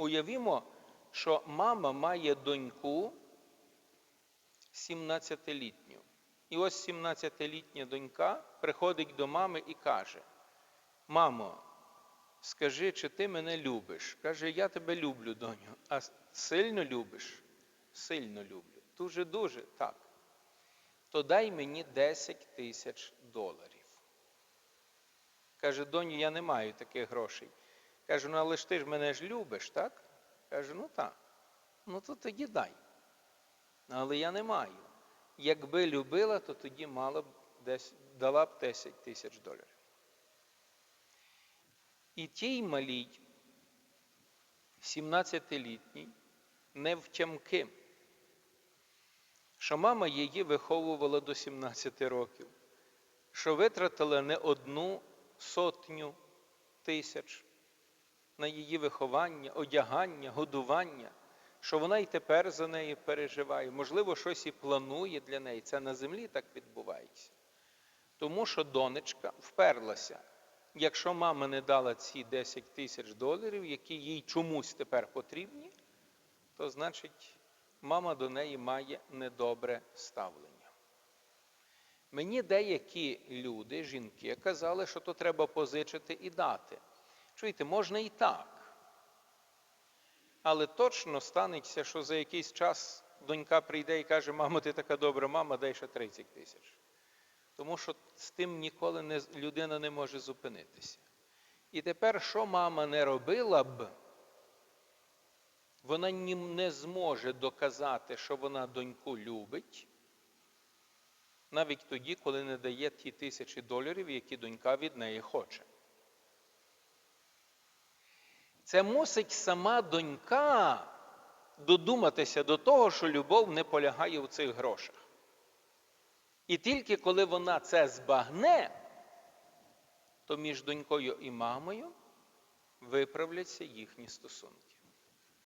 Уявімо, що мама має доньку 17-літню. І ось 17-літня донька приходить до мами і каже: Мамо, скажи, чи ти мене любиш? Каже, я тебе люблю, доню. А сильно любиш? Сильно люблю. Дуже-дуже так. То дай мені 10 тисяч доларів. Каже, доню, я не маю таких грошей. Каже, ну але ж ти ж мене ж любиш, так? Каже, ну так. Ну то тоді дай. Але я не маю. Якби любила, то тоді мала б десь, дала б 10 тисяч доларів. І тій малій, 17-літній, невтямки, що мама її виховувала до 17 років, що витратила не одну сотню тисяч на її виховання, одягання, годування, що вона і тепер за неї переживає, можливо, щось і планує для неї. Це на землі так відбувається. Тому що донечка вперлася. Якщо мама не дала ці 10 тисяч доларів, які їй чомусь тепер потрібні, то значить мама до неї має недобре ставлення. Мені деякі люди, жінки, казали, що то треба позичити і дати. Чуєте, можна і так. Але точно станеться, що за якийсь час донька прийде і каже, мамо, ти така добра мама, дай ще 30 тисяч. Тому що з тим ніколи не, людина не може зупинитися. І тепер, що мама не робила б, вона не зможе доказати, що вона доньку любить, навіть тоді, коли не дає ті тисячі доларів, які донька від неї хоче. Це мусить сама донька додуматися до того, що любов не полягає в цих грошах. І тільки коли вона це збагне, то між донькою і мамою виправляться їхні стосунки.